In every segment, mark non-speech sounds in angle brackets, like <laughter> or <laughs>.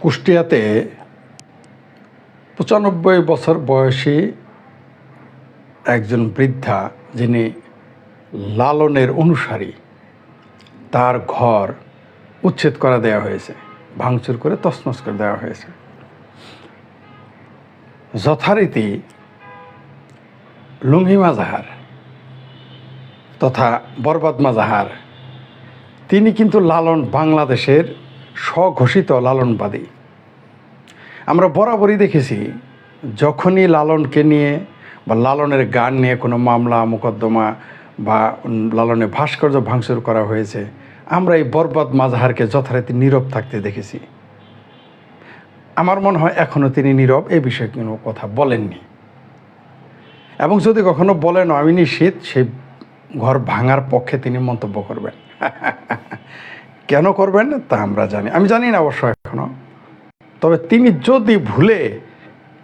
কুষ্টিয়াতে পঁচানব্বই বছর বয়সী একজন বৃদ্ধা যিনি লালনের অনুসারী, তার ঘর উচ্ছেদ করা দেওয়া হয়েছে, ভাঙচুর করে তছনছ করে দেওয়া হয়েছে। যথারীতি লুঙ্গি মাজাহার তথা বরবাদ মাজাহার, তিনি কিন্তু লালন বাংলাদেশের স্বঘোষিত লালনবাদী। আমরা বরাবরই দেখেছি, যখনই লালনকে নিয়ে বা লালনের গান নিয়ে কোনো মামলা, মোকদ্দমা বা লালনের ভাস্কর্য ভাঙচুর করা হয়েছে, আমরা এই বরবাদ মাজাহারকে যথারীতি নীরব থাকতে দেখেছি। আমার মনে হয় এখনও তিনি নীরব, এ বিষয়ে কোনো কথা বলেননি। এবং যদি কখনো বলেন, আমি নিশ্চিত সেই ঘর ভাঙার পক্ষে তিনি মন্তব্য করবেন। <laughs> কেন করবেন তা আমরা জানি। আমি জানি না অবশ্য এখনও তবে তিনি যদি ভুলে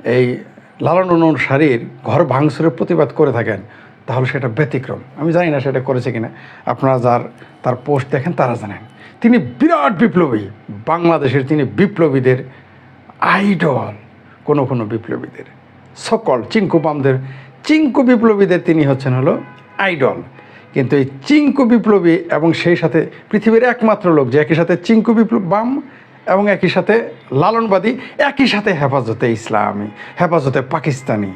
এই লালন অনুসারীর ঘর ভাঙচুরের প্রতিবাদ করে থাকেন, তাহলে সেটা ব্যতিক্রম। আমি জানি না সেটা করেছে কিনা। আপনারা যার, তার পোস্ট দেখেন, তারা জানেন। তিনি বিরাট বিপ্লবী। বাংলাদেশের তিনি বিপ্লবীদের আইডল, কোনো কোনো বিপ্লবীদের। সকল চিঙ্কু বামদের চিঙ্কু বিপ্লবীদের তিনি হচ্ছেন হলো আইডল। কিন্তু এই চিঙ্কু বিপ্লবী এবং সেই সাথে পৃথিবীর একমাত্র লোক যে একই সাথে চিঙ্কু বিপ্লব বাম এবং একই সাথে লালনবাদী, একই সাথে হেফাজতে ইসলামী, হেফাজতে পাকিস্তানি,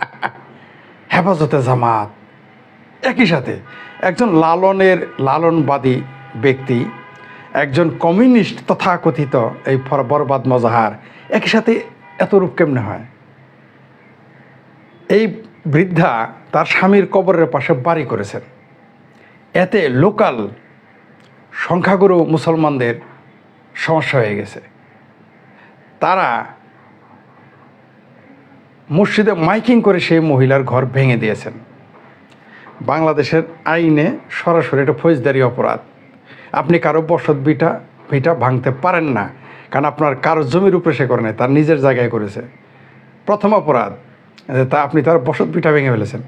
<laughs> হেফাজতে জামাত, একই সাথে একজন লালনের লালনবাদী ব্যক্তি, একজন কমিউনিস্ট তথাকথিত এই বরবাদ মজাহার, একই সাথে এত রূপ কেমনে হয়? এই বৃদ্ধা তার স্বামীর কবরের পাশে বাড়ি করেছেন। এতে লোকাল সংখ্যাগুরু মুসলমানদের সমস্যা হয়ে গেছে। তারা মসজিদে মাইকিং করে সেই মহিলার ঘর ভেঙে দিয়েছেন। বাংলাদেশের আইনে সরাসরি এটা ফৌজদারি অপরাধ। আপনি কারও বসত বিটা ভিটা ভাঙতে পারেন না, কারণ আপনার কারও জমির উপরে সে করে নাই, তার নিজের জায়গায় করেছে। প্রথম অপরাধ তা আপনি তার বসত পিঠা ভেঙে ফেলেছেন।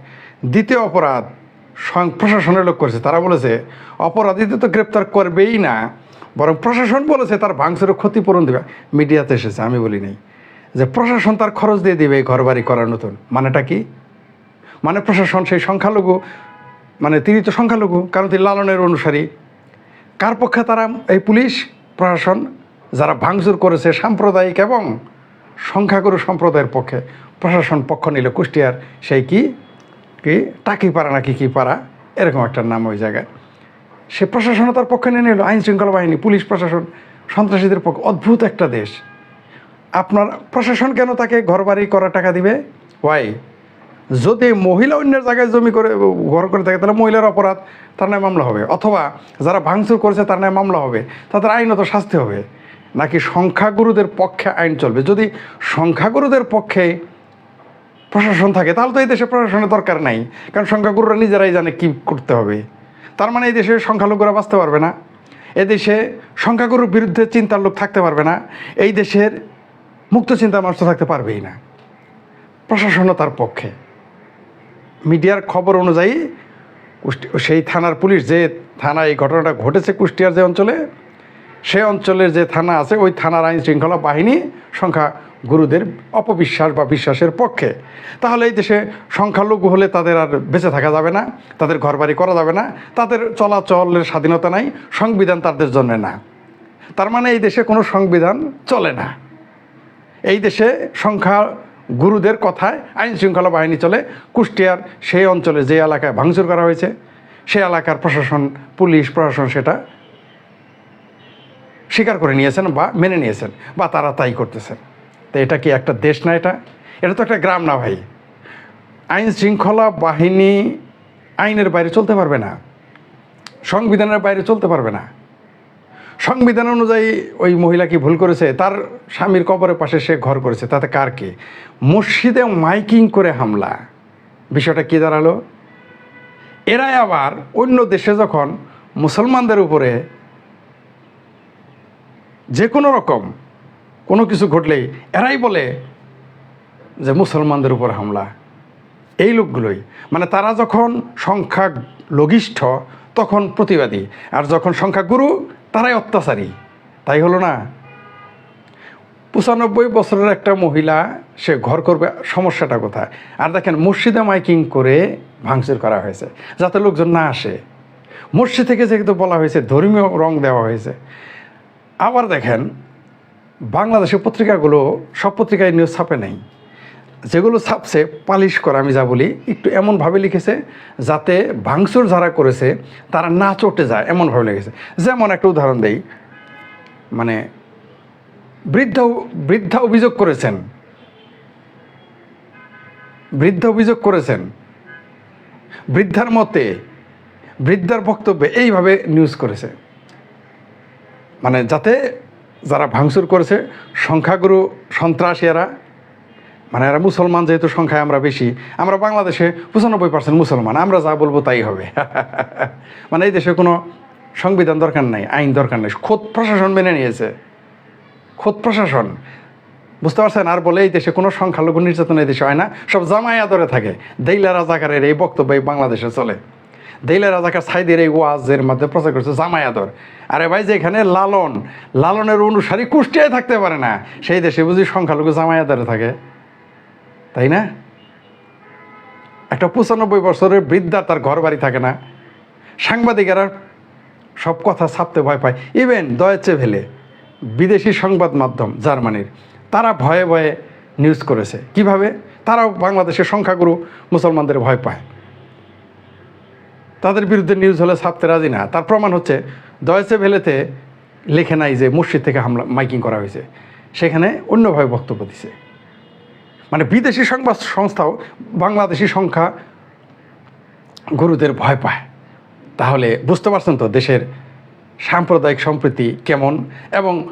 দ্বিতীয় অপরাধ স্বয়ং প্রশাসনের লোক করেছে। তারা বলেছে, অপরাধীদের তো গ্রেপ্তার করবেই না, বরং প্রশাসন বলেছে তার ভাঙচুরের ক্ষতিপূরণ দেবে। মিডিয়াতে এসেছে, আমি বলি নাই। যে প্রশাসন তার খরচ দিয়ে দিবে এই ঘরবাড়ি করার নতুন। মানেটা কি? মানে প্রশাসন সেই সংখ্যালঘু মানে তিনি তো সংখ্যালঘু, কারণ তিনি লালনের অনুসারী। কার পক্ষে তারা এই পুলিশ, প্রশাসন, যারা ভাঙচুর করেছে সাম্প্রদায়িক এবং সংখ্যাগুরু সম্প্রদায়ের পক্ষে? প্রশাসন পক্ষ নিল কুষ্টিয়ার, সেই কি? কি? টাকি পাড়া নাকি কি পাড়া? এরকম একটা নাম ওই জায়গায়। সে প্রশাসনও তার পক্ষে নিয়ে নিল, আইন শৃঙ্খলা বাহিনী, পুলিশ প্রশাসন, সন্ত্রাসীদের পক্ষে, অদ্ভুত একটা দেশ। আপনার প্রশাসন কেন তাকে ঘরবাড়ি করা টাকা দিবে? ওয়াই যদি মহিলা অন্যের জায়গায় জমি করে, ঘর করে থাকে, তাহলে মহিলার অপরাধ, তার নামে মামলা হবে। অথবা যারা ভাঙচুর করেছে, তার নামে মামলা হবে। তাদের আইনত শাস্তি হবে। নাকি সংখ্যাগুরুদের পক্ষে আইন চলবে? যদি সংখ্যাগুরুদের পক্ষে প্রশাসন থাকে, তাহলে তো এই দেশে প্রশাসনের দরকার নাই। কারণ সংখ্যাগুরুরা নিজেরাই জানে কি করতে হবে। তার মানে এই দেশে সংখ্যালঘুরা বাঁচতে পারবে না। এদেশে সংখ্যাগুরুর বিরুদ্ধে চিন্তার লোক থাকতে পারবে না। এই দেশের মুক্ত চিন্তা মানুষ থাকতে পারবেই না। প্রশাসনও তার পক্ষে। মিডিয়ার খবর অনুযায়ী সেই থানার পুলিশ যে থানা এই ঘটনাটা ঘটেছে কুষ্টিয়ার যে অঞ্চলে, সে অঞ্চলের যে থানা আছে, ওই থানার আইন শৃঙ্খলা বাহিনী সংখ্যা গুরুদের অপবিশ্বাস বা বিশ্বাসের পক্ষে। তাহলে এই দেশে সংখ্যালঘু হলে তাদের আর বেঁচে থাকা যাবে না, তাদের ঘরবাড়ি করা যাবে না, তাদের চলাচলের স্বাধীনতা নাই, সংবিধান তাদের জন্য না। তার মানে এই দেশে কোনো সংবিধান চলে না। এই দেশে সংখ্যা গুরুদের কথায় আইন শৃঙ্খলা বাহিনী চলে, কুষ্টিয়ার সেই অঞ্চলে যে এলাকায় ভাঙচুর করা হয়েছে সেই এলাকার প্রশাসন, পুলিশ, প্রশাসন সেটা স্বীকার করে নিয়েছেন বা মেনে নিয়েছেন বা তারা তাই করতেছেন তো এটা কি একটা দেশ না এটা? এটা তো একটা গ্রাম না ভাই। আইন শৃঙ্খলা বাহিনী আইনের বাইরে চলতে পারবে না। সংবিধানের বাইরে চলতে পারবে না। সংবিধান অনুযায়ী ওই মহিলা কি ভুল করেছে? তার স্বামীর কবরের পাশে সে ঘর করেছে, তাতে কার কে? মসজিদে মাইকিং করে হামলা। বিষয়টা কি দাঁড়াল? এরাই আবার অন্য দেশে যখন মুসলমানদের উপরে যে কোনো রকম কোনো কিছু ঘটলেই এরাই বলে যে মুসলমানদের উপর হামলা। এই লোকগুলোই। মানে তারা যখন সংখ্যা লঘিষ্ঠ, তখন প্রতিবাদী। আর যখন সংখ্যা গুরু, তারাই অত্যাচারী। তাই হলো না? পঁচানব্বই বছরের একটা মহিলা, সে ঘর করবে, সমস্যাটা কোথায়? আর দেখেন, মসজিদে মাইকিং করে ভাঙচুর করা হয়েছে, যাতে লোকজন না আসে। মসজিদ থেকে যেহেতু বলা হয়েছে, ধর্মীয় রং দেওয়া হয়েছে। আবার দেখেন বাংলাদেশের পত্রিকাগুলো সব পত্রিকায় নিউজ ছাপে নাই। যেগুলো ছাপছে, পালিশ করা, আমি যা বলি, একটু এমনভাবে লিখেছে যাতে ভাঙচুর যারা করেছে, তারা না চটে যায়, এমনভাবে লিখেছে। যেমন একটা উদাহরণ দেই মানে বৃদ্ধা বৃদ্ধা অভিযোগ করেছেন। বৃদ্ধা অভিযোগ করেছেন। বৃদ্ধার মতে, বৃদ্ধার বক্তব্যে এইভাবে নিউজ করেছে। মানে যাতে যারা ভাঙচুর করেছে, সংখ্যাগুরু সন্ত্রাসীরা মানে এরা মুসলমান যেহেতু সংখ্যায় আমরা বেশি, আমরা বাংলাদেশে পঁচানব্বই পার্সেন্ট মুসলমান, আমরা যা বলব তাই হবে। <laughs> মানে এই দেশে কোনো সংবিধান দরকার নাই, আইন দরকার নেই, খোদ প্রশাসন মেনে নিয়েছে। খোদ প্রশাসন। বুঝতে পারছেন? আর বলে এই দেশে কোনো সংখ্যালঘু নির্যাতন এই দেশে হয় না, সব জামাই আদরে থাকে। দেইলা রাজাকারের এই বক্তব্য বাংলাদেশে চলে। দেইলা রাজাকার সাইদের এই ওয়াজের মধ্যে প্রচার করছে জামাই আদর আরে ভাই যেখানে লালন, লালনের অনুসারী কুষ্টিয়ায় থাকতে পারে না। সেই দেশে বুঝি সংখ্যালঘু জামায়াতারে থাকে। তাই না? একটা পঁচানব্বই বছরের বৃদ্ধা তার ঘর বাড়ি থাকে না। সাংবাদিকেরা সব কথা ছাপতে ভয় পায়। ইভেন দয়েচে ভেলে বিদেশি সংবাদ মাধ্যম জার্মানির, তারা ভয়ে ভয়ে নিউজ করেছে। কীভাবে? তারাও বাংলাদেশের সংখ্যাগুরু মুসলমানদের ভয় পায়। তাদের বিরুদ্ধে নিউজ হলে ছাপতে রাজি না। তার প্রমাণ হচ্ছে দয়েচে ভেলেতে লেখে নাই যে মসজিদ থেকে হামলা, মাইকিং করা হয়েছে। সেখানে অন্যভাবে বক্তব্য দিছে। মানে বিদেশি সংবাদ সংস্থাও বাংলাদেশি সংখ্যা গুরুদের ভয় পায়। তাহলে বুঝতে পারছেন তো দেশের সাম্প্রদায়িক সম্প্রীতি কেমন? এবং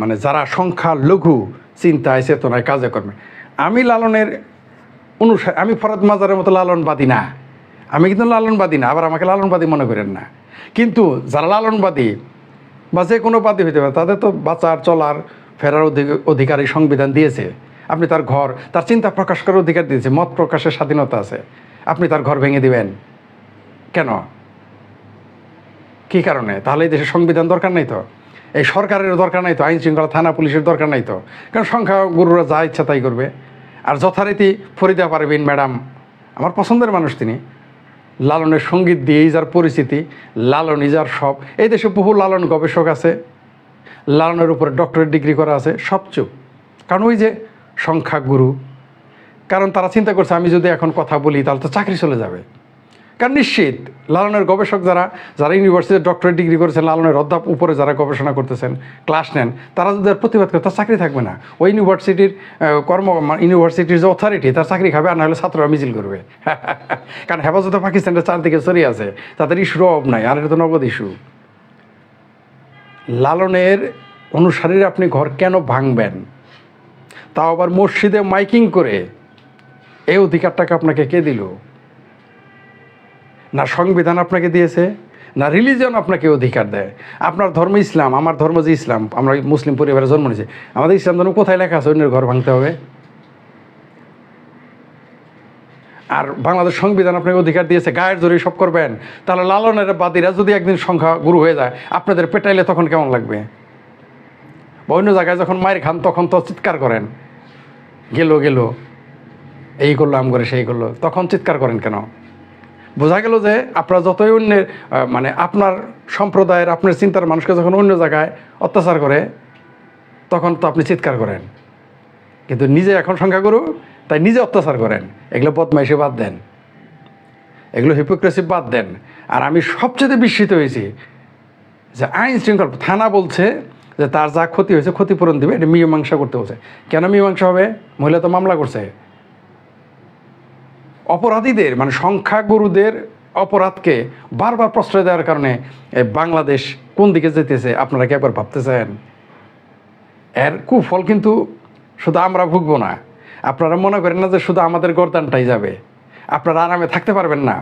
মানে যারা সংখ্যা লঘু চিন্তায়, চেতনায় কাজে কর্মে, আমি লালনের অনুসার, আমি ফরাদ মাজারের মতো লালনবাদী না। আমি কিন্তু লালনবাদী না, আবার আমাকে লালনবাদী মনে করেন না। কিন্তু যারা লালনবাদী বা যে কোনো বাদী হইতে পারে, তাদের তো বাঁচার, চলার, ফেরার অধি- অধিকারী সংবিধান দিয়েছে। আপনি তার ঘর, তার চিন্তা প্রকাশ করার অধিকার দিয়েছে, মত প্রকাশের স্বাধীনতা আছে। আপনি তার ঘর ভেঙে দিবেন। কেন? কি কারণে? তাহলে এই দেশে সংবিধান দরকার নাই তো? এই সরকারের দরকার নাই তো? আইন শৃঙ্খলা থানা পুলিশের দরকার নাই তো? কারণ সংখ্যাগুরুরা যা ইচ্ছা তাই করবে। আর যথারীতি ফরিদা পারবিন ম্যাডাম, আমার পছন্দের মানুষ তিনি। লালনের সংগীত দিয়েই যার পরিচিতি লালনই যার সব। এই দেশে বহু লালন গবেষক আছে, লালনের উপরে ডক্টরেট ডিগ্রি করা আছে, সব চুপ। কারণ ওই যে সংখ্যা গুরু কারণ তারা চিন্তা করছে, আমি যদি এখন কথা বলি, তাহলে তো চাকরি চলে যাবে। কারণ নিশ্চিত, লালনের গবেষক যারা যারা ইউনিভার্সিটিতে ডক্টরেট ডিগ্রি করেছেন, লালনের অধ্যাপ উপরে যারা গবেষণা করতেছেন ক্লাস নেন, তারা যদি প্রতিবাদ করে, তার চাকরি থাকবে না। ওই ইউনিভার্সিটির কর্ম মানে ইউনিভার্সিটির যে অথরিটি তার চাকরি খাবে আর নাহলে ছাত্ররা মিছিল করবে। <laughs> কারণ হেফাজতে পাকিস্তানের চারদিকে ছড়িয়ে আছে, তাদের ইস্যুর অভাব নাই, আর এটা তো নগদ ইস্যু লালনের অনুসারীরা আপনি ঘর কেন ভাঙবেন? তাও আবার মসজিদে মাইকিং করে, এই অধিকারটাকে আপনাকে কে দিল? না সংবিধান আপনাকে দিয়েছে, না রিলিজন আপনাকে অধিকার দেয়। আপনার ধর্ম ইসলাম, আমার ধর্ম যে ইসলাম, আমরা মুসলিম পরিবারে জন্ম নিয়েছি, আমাদের ইসলাম ধর্ম কোথায় লেখা আছে? অন্যের ঘর ভাঙতে হবে। আর বাংলাদেশ সংবিধান আপনাকে অধিকার দিয়েছে, গায়ের জোরে সব করবেন। তাহলে লালনের বাদীরা যদি একদিন সংখ্যা গুরু হয়ে যায়, আপনাদের পেটাইলে তখন কেমন লাগবে? বা অন্য জায়গায় যখন মায়ের খান তখন তো চিৎকার করেন। গেল গেল। এই করল, আম করে সেই করল। তখন চিৎকার করেন কেন? বোঝা গেল যে আপনারা যতই অন্যের মানে আপনার সম্প্রদায়ের, আপনার চিন্তার মানুষকে যখন অন্য জায়গায় অত্যাচার করে, তখন তো আপনি চিৎকার করেন। কিন্তু নিজে এখন সংখ্যা সংখ্যাগুরু তাই নিজে অত্যাচার করেন। এগুলো বদমাইশি বাদ দেন। এগুলো হিপোক্রেসি বাদ দেন। আর আমি সবচেয়ে বিস্মিত হয়েছি যে আইন শৃঙ্খলা থানা বলছে যে তার যা ক্ষতি হয়েছে, ক্ষতিপূরণ দিবে, এটা মীমাংসা করতে বলছে। কেন মীমাংসা হবে? মহিলা তো মামলা করছে। অপরাধীদের মানে সংখ্যাগুরুদের অপরাধকে বারবার প্রশ্রয় দেওয়ার কারণে বাংলাদেশ কোন দিকে যেতেছে, আপনারা কি একবার ভাবতেছেন? এর কুফল কিন্তু শুধু আমরা ভুগবো না। আপনারা মনে করেন না যে শুধু আমাদের গরদানটাই যাবে। আপনারা আরামে থাকতে পারবেন না।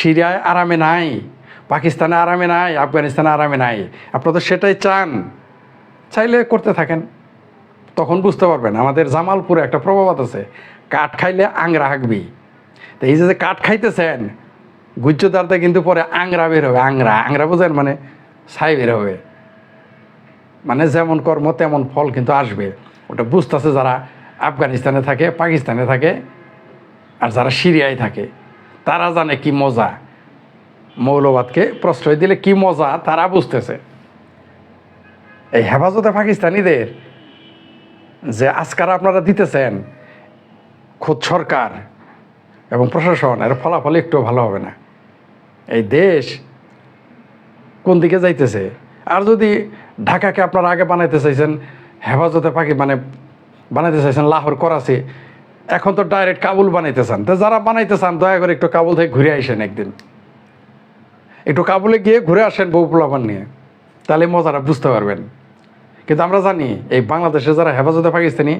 সিরিয়ায় আরামে নাই, পাকিস্তানে আরামে নাই, আফগানিস্তানে আরামে নাই। আপনারা তো সেটাই চান। চাইলে করতে থাকেন। তখন বুঝতে পারবেন, আমাদের জামালপুরে একটা প্রভাবাত আছে, কাঠ খাইলে আংরা হাঁকবি তো এই যে কাঠ খাইতেছেন গুজ্জদারতে কিন্তু পরে আংরা বের হবে, আংরা। আংরা বোঝেন মানে ছাই বের হবে। মানে যেমন কর্ম তেমন ফল কিন্তু আসবে। ওটা বুঝতেছে যারা আফগানিস্তানে থাকে, পাকিস্তানে থাকে, আর যারা সিরিয়ায় থাকে, তারা জানে কি মজা। মৌলবাদকে প্রশ্রয় দিলে কি মজা, তারা বুঝতেছে। এই হেফাজতে পাকিস্তানিদের যে আজকার আপনারা দিতেছেন, খোদ সরকার এবং প্রশাসন, এর ফলাফল একটু ভালো হবে না। এই দেশ কোন দিকে যাইতেছে? আর যদি ঢাকাকে আপনারা আগে বানাইতে চাইছেন, হেফাজতে পাখি মানে বানাইতে চাইছেন, লাহোর, করাচি, এখন তো ডাইরেক্ট কাবুল বানাইতে চান। তো যারা বানাইতে চান, দয়া করে একটু কাবুল থেকে ঘুরে আসেন একদিন। একটু কাবুলে গিয়ে ঘুরে আসেন বউ পোলাপান নিয়ে। তাহলে মজাটা বুঝতে পারবেন। কিন্তু আমরা জানি, এই বাংলাদেশে যারা হেফাজতে পাকিস্তানি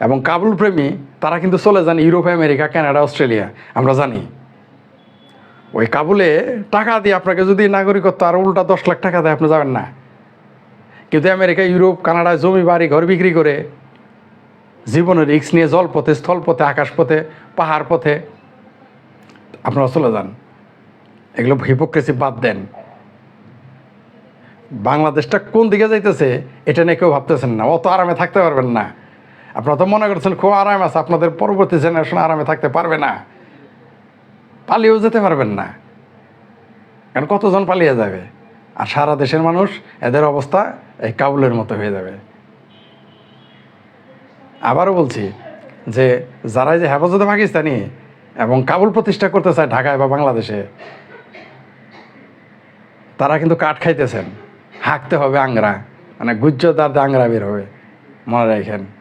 এবং কাবুল প্রেমী, তারা কিন্তু চলে যান ইউরোপ, আমেরিকা, কানাডা, অস্ট্রেলিয়া। আমরা জানি। ওই কাবুলে টাকা দিয়ে আপনাকে যদি নাগরিকত্ব আর উল্টা দশ লাখ টাকা দেয়, আপনি যাবেন না। কিন্তু আমেরিকা, ইউরোপ কানাডায় জমি, বাড়ি, ঘর বিক্রি করে জীবনের রিক্স নিয়ে জলপথে, স্থলপথে, আকাশপথে, পাহাড় পথে আপনারা চলে যান। এগুলো হিপোক্রেসি বাদ দেন। বাংলাদেশটা কোন দিকে যাইতেছে, এটা নিয়ে কেউ ভাবতেছেন না। অত আরামে থাকতে পারবেন না। আপনারা তো মনে করছেন খুব আরাম আছে, আপনাদের পরবর্তী জেনারেশন আরামে থাকতে পারবে না। পালিয়েও যেতে পারবেন না। কারণ কতজন পালিয়ে যাবে? আর সারা দেশের মানুষ এদের অবস্থা এই কাবুলের মতো হয়ে যাবে। আবারও বলছি যে, যারা যে হেফাজতে পাকিস্তানি এবং কাবুল প্রতিষ্ঠা করতে চায় ঢাকায় বা বাংলাদেশে, তারা কিন্তু কাঠ খাইতেছেন। হাঁকতে হবে আংরা মানে গুজ্জদার আংরা বের হবে। মনে রাখেন।